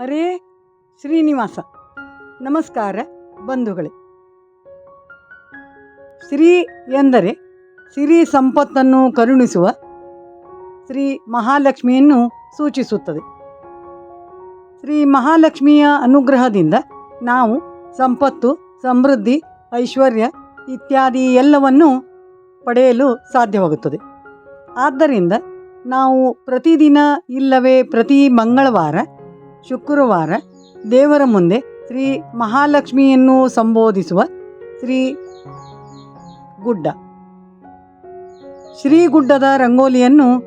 ಹರೇ ಶ್ರೀನಿವಾಸ. ನಮಸ್ಕಾರ ಬಂಧುಗಳೇ. ಶ್ರೀ ಎಂದರೆ ಸಿರಿ ಸಂಪತ್ತನ್ನು ಕರುಣಿಸುವ ಶ್ರೀ ಮಹಾಲಕ್ಷ್ಮಿಯನ್ನು ಸೂಚಿಸುತ್ತದೆ. ಶ್ರೀ ಮಹಾಲಕ್ಷ್ಮಿಯ ಅನುಗ್ರಹದಿಂದ ನಾವು ಸಂಪತ್ತು, ಸಮೃದ್ಧಿ, ಐಶ್ವರ್ಯ ಇತ್ಯಾದಿ ಎಲ್ಲವನ್ನು ಪಡೆಯಲು ಸಾಧ್ಯವಾಗುತ್ತದೆ. ಆದ್ದರಿಂದ ನಾವು ಪ್ರತಿದಿನ ಇಲ್ಲವೇ ಪ್ರತಿ ಮಂಗಳವಾರ ಶುಕ್ರವಾರ ದೇವರ ಮುಂದೆ ಶ್ರೀ ಮಹಾಲಕ್ಷ್ಮಿಯನ್ನು ಸಂಬೋಧಿಸುವ ಶ್ರೀ ಗುಡ್ಡ. ಶ್ರೀಗುಡ್ಡದ ರಂಗೋಲಿಯನ್ನು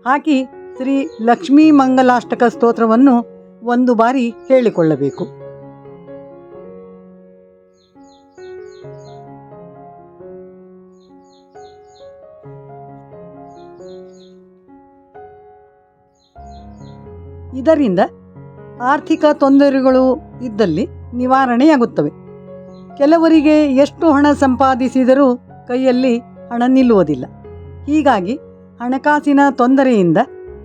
ಹಾಕಿ ಶ್ರೀ ಲಕ್ಷ್ಮೀ ಮಂಗಲಾಷ್ಟಕ ಸ್ತೋತ್ರವನ್ನು ಒಂದು ಬಾರಿ ಹೇಳಿಕೊಳ್ಳಬೇಕು. ಇದರಿಂದ ಆರ್ಥಿಕ ತೊಂದರೆಗಳು ಇದ್ದಲ್ಲಿ ನಿವಾರಣೆಯಾಗುತ್ತವೆ. ಕೆಲವರಿಗೆ ಎಷ್ಟು ಹಣ ಸಂಪಾದಿಸಿದರೂ ಕೈಯಲ್ಲಿ ಹಣ ನಿಲ್ಲುವುದಿಲ್ಲ. ಹೀಗಾಗಿ ಹಣಕಾಸಿನ ತೊಂದರೆಯಿಂದ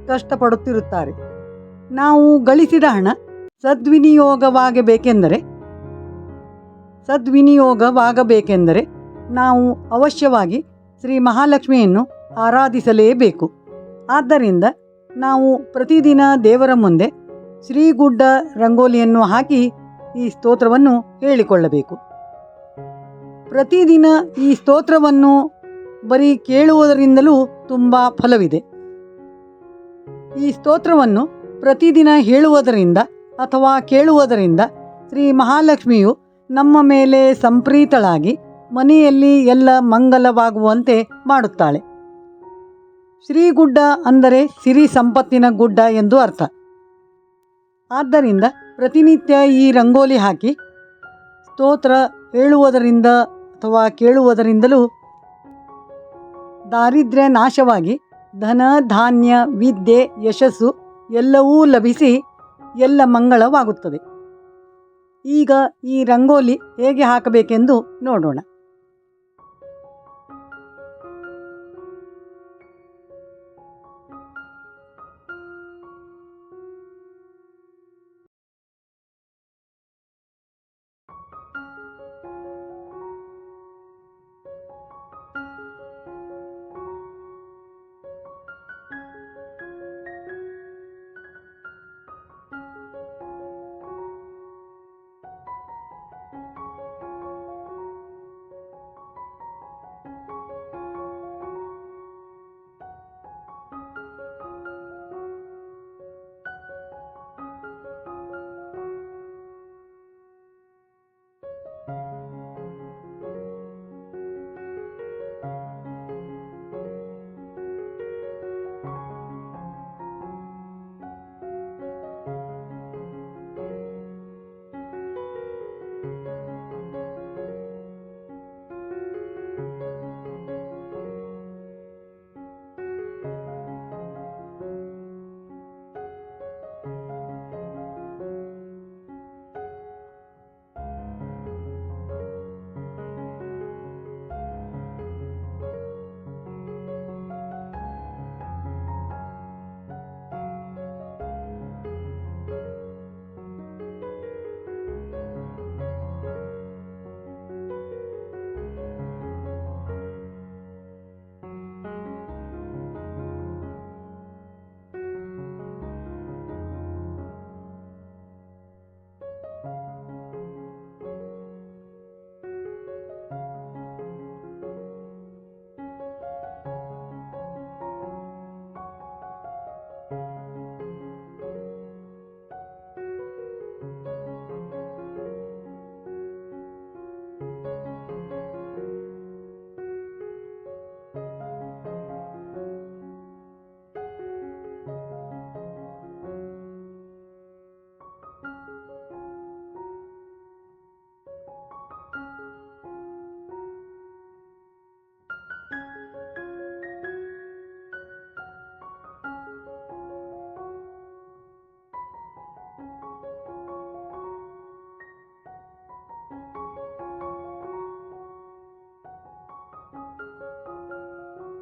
ಕಷ್ಟಪಡುತ್ತಿರುತ್ತಾರೆ. ನಾವು ಗಳಿಸಿದ ಹಣ ಸದ್ವಿನಿಯೋಗವಾಗಬೇಕೆಂದರೆ ಸದ್ವಿನಿಯೋಗವಾಗಬೇಕೆಂದರೆ ನಾವು ಅವಶ್ಯವಾಗಿ ಶ್ರೀ ಮಹಾಲಕ್ಷ್ಮಿಯನ್ನು ಆರಾಧಿಸಲೇಬೇಕು. ಆದ್ದರಿಂದ ನಾವು ಪ್ರತಿದಿನ ದೇವರ ಮುಂದೆ ಶ್ರೀಗುಡ್ಡ ರಂಗೋಲಿಯನ್ನು ಹಾಕಿ ಈ ಸ್ತೋತ್ರವನ್ನು ಹೇಳಿಕೊಳ್ಳಬೇಕು. ಪ್ರತಿದಿನ ಈ ಸ್ತೋತ್ರವನ್ನು ಬರೀ ಕೇಳುವುದರಿಂದಲೂ ತುಂಬ ಫಲವಿದೆ. ಈ ಸ್ತೋತ್ರವನ್ನು ಪ್ರತಿದಿನ ಹೇಳುವುದರಿಂದ ಅಥವಾ ಕೇಳುವುದರಿಂದ ಶ್ರೀ ಮಹಾಲಕ್ಷ್ಮಿಯು ನಮ್ಮ ಮೇಲೆ ಸಂಪ್ರೀತಳಾಗಿ ಮನೆಯಲ್ಲಿ ಎಲ್ಲ ಮಂಗಲವಾಗುವಂತೆ ಮಾಡುತ್ತಾಳೆ. ಶ್ರೀಗುಡ್ಡ ಅಂದರೆ ಸಿರಿ ಸಂಪತ್ತಿನ ಗುಡ್ಡ ಎಂದು ಅರ್ಥ. ಆದ್ದರಿಂದ ಪ್ರತಿನಿತ್ಯ ಈ ರಂಗೋಲಿ ಹಾಕಿ ಸ್ತೋತ್ರ ಹೇಳುವುದರಿಂದ ಅಥವಾ ಕೇಳುವುದರಿಂದಲೂ ದಾರಿದ್ರ್ಯ ನಾಶವಾಗಿ ಧನ, ಧಾನ್ಯ, ವಿದ್ಯೆ, ಯಶಸ್ಸು ಎಲ್ಲವೂ ಲಭಿಸಿ ಎಲ್ಲ ಮಂಗಳವಾಗುತ್ತದೆ. ಈಗ ಈ ರಂಗೋಲಿ ಹೇಗೆ ಹಾಕಬೇಕೆಂದು ನೋಡೋಣ.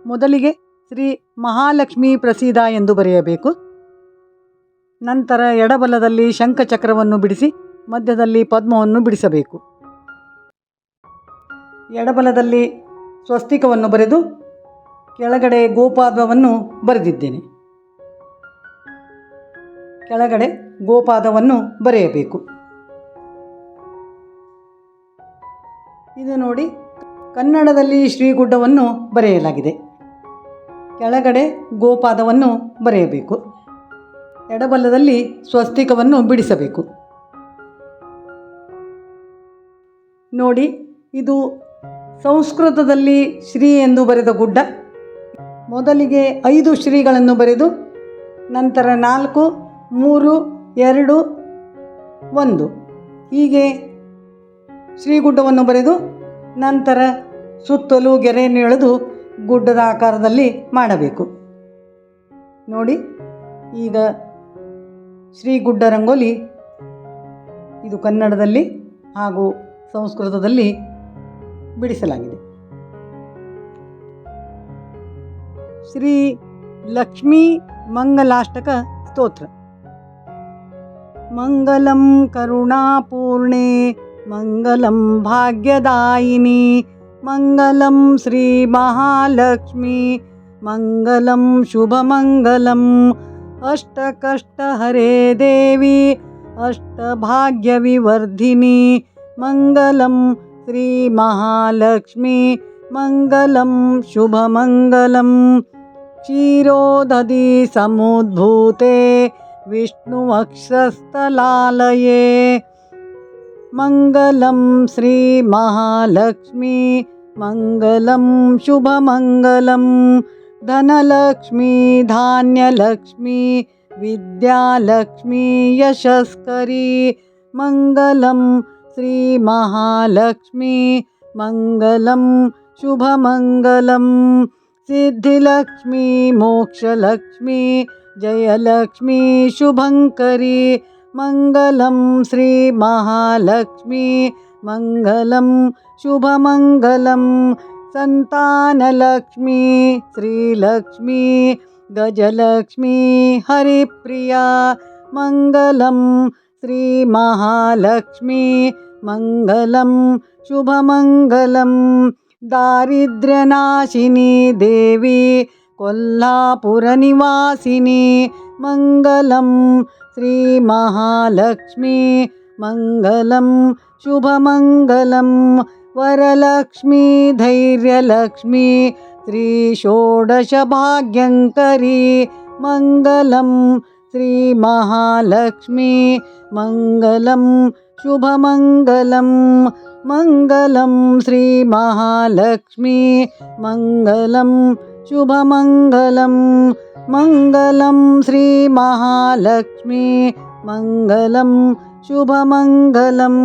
ಮೊದಲಿಗೆ ಶ್ರೀ ಮಹಾಲಕ್ಷ್ಮಿ ಪ್ರಸೀದ ಎಂದು ಬರೆಯಬೇಕು. ನಂತರ ಎಡಬಲದಲ್ಲಿ ಶಂಖಚಕ್ರವನ್ನು ಬಿಡಿಸಿ ಮಧ್ಯದಲ್ಲಿ ಪದ್ಮವನ್ನು ಬಿಡಿಸಬೇಕು. ಎಡಬಲದಲ್ಲಿ ಸ್ವಸ್ತಿಕವನ್ನು ಬರೆದು ಕೆಳಗಡೆ ಗೋಪಾದವನ್ನು ಬರೆದಿದ್ದೇನೆ. ಕೆಳಗಡೆ ಗೋಪಾದವನ್ನು ಬರೆಯಬೇಕು. ಇದು ನೋಡಿ ಕನ್ನಡದಲ್ಲಿ ಶ್ರೀಗುಡ್ಡವನ್ನು ಬರೆಯಲಾಗಿದೆ. ಕೆಳಗಡೆ ಗೋಪಾದವನ್ನು ಬರೆಯಬೇಕು. ಎಡಬಲದಲ್ಲಿ ಸ್ವಸ್ತಿಕವನ್ನು ಬಿಡಿಸಬೇಕು. ನೋಡಿ, ಇದು ಸಂಸ್ಕೃತದಲ್ಲಿ ಶ್ರೀ ಎಂದು ಬರೆದ ಗುಡ್ಡ. ಮೊದಲಿಗೆ ಐದು ಶ್ರೀಗಳನ್ನು ಬರೆದು, ನಂತರ ನಾಲ್ಕು, ಮೂರು, ಎರಡು, ಒಂದು. ಹೀಗೆ ಶ್ರೀಗುಡ್ಡವನ್ನು ಬರೆದು, ನಂತರ ಸುತ್ತಲೂ ಗೆರೆಯನ್ನು ಎಳೆದು ಗುಡ್ಡದ ಆಕಾರದಲ್ಲಿ ಮಾಡಬೇಕು. ನೋಡಿ, ಈಗ ಶ್ರೀ ಗುಡ್ಡ ರಂಗೋಲಿ ಇದು ಕನ್ನಡದಲ್ಲಿ ಹಾಗೂ ಸಂಸ್ಕೃತದಲ್ಲಿ ಬಿಡಿಸಲಾಗಿದೆ. ಶ್ರೀ ಲಕ್ಷ್ಮೀ ಮಂಗಲಾಷ್ಟಕ ಸ್ತೋತ್ರ. ಮಂಗಲಂ ಕರುಣಾಪೂರ್ಣೆ, ಮಂಗಲಂ ಭಾಗ್ಯದಾಯಿನಿ मङ्गलं श्रीमहालक्ष्मी मङ्गलं शुभमङ्गलम् अष्टकष्टहरे देवी अष्टभाग्यविवर्धिनी मङ्गलं श्रीमहालक्ष्मी मङ्गलं शुभमङ्गलं क्षीरोदधि समुद्भूते विष्णुवक्षस्थलालये मङ्गलं श्रीमहालक्ष्मी मङ्गलं शुभमङ्गलं धनलक्ष्मी धान्यलक्ष्मी विद्यालक्ष्मी यशस्करी मङ्गलं श्रीमहालक्ष्मी मङ्गलं शुभमङ्गलम् सिद्धिलक्ष्मी मोक्षलक्ष्मी जयलक्ष्मी शुभङ्करी मङ्गलं श्रीमहालक्ष्मी, मङ्गलं शुभमङ्गलं, सन्तानलक्ष्मी, श्रीलक्ष्मी, गजलक्ष्मी, हरिप्रिया, मङ्गलं श्रीमहालक्ष्मी, मङ्गलं शुभमङ्गलं, दारिद्र्यनाशिनी देवी, कोल्हापुरनिवासिनी मङ्गलं श्रीमहालक्ष्मी मङ्गलं शुभमङ्गलं वरलक्ष्मी धैर्यलक्ष्मी श्रीषोडशभाग्यङ्करी मङ्गलं श्रीमहालक्ष्मी मङ्गलं शुभमङ्गलं मङ्गलं श्रीमहालक्ष्मी मङ्गलं शुभमङ्गलं मङ्गलं श्रीमहालक्ष्मी मङ्गलं शुभमङ्गलम्।